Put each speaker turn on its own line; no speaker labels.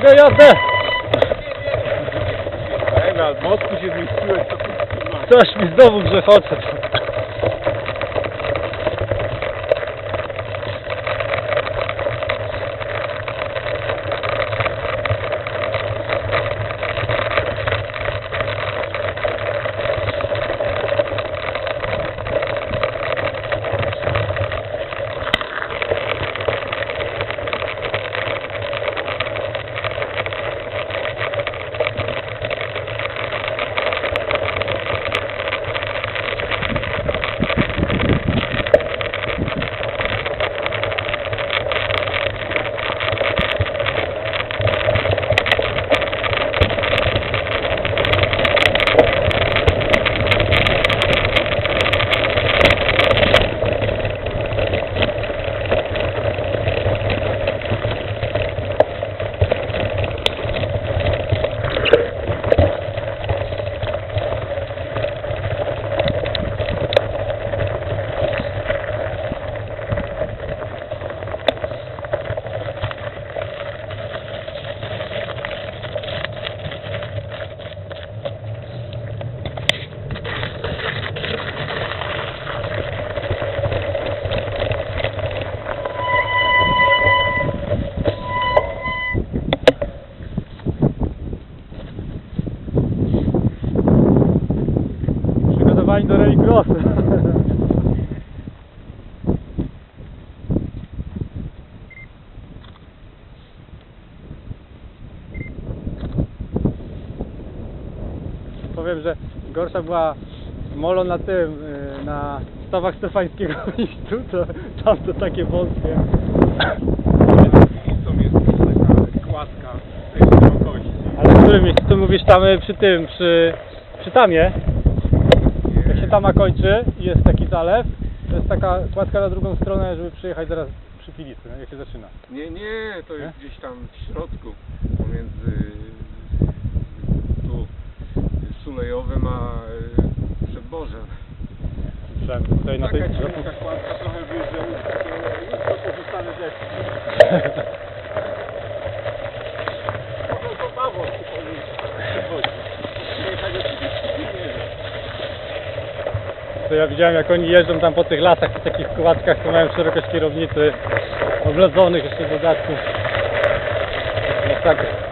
Mogę jadę!
Ej, ale mocno się zmieściłeś, to.
Coś mi znowu grzechocze. Rallycrossu. Powiem, że gorsza była molo na tym, y, na stawach Stefańskiego listu, to tam to takie wąskie. Ale w którym miejscu mówisz tam y, przy tym, przy, przy tamie? Tama kończy i jest taki zalew, to jest taka kładka na drugą stronę, żeby przyjechać zaraz przy Filicy, nie? jak się zaczyna.
Nie, nie, to jest
Nie?
gdzieś tam w środku, pomiędzy tu Sulejowym a y, Przedbożem.
Słyszałem, że tutaj na tej...
Taka cienka kładka, trochę wyżej, to. No to Paweł,
To ja widziałem jak oni jeżdżą tam po tych lasach, po takich kładkach, to mają szerokość kierownicy, oglodzonych jeszcze w dodatku. Masakra.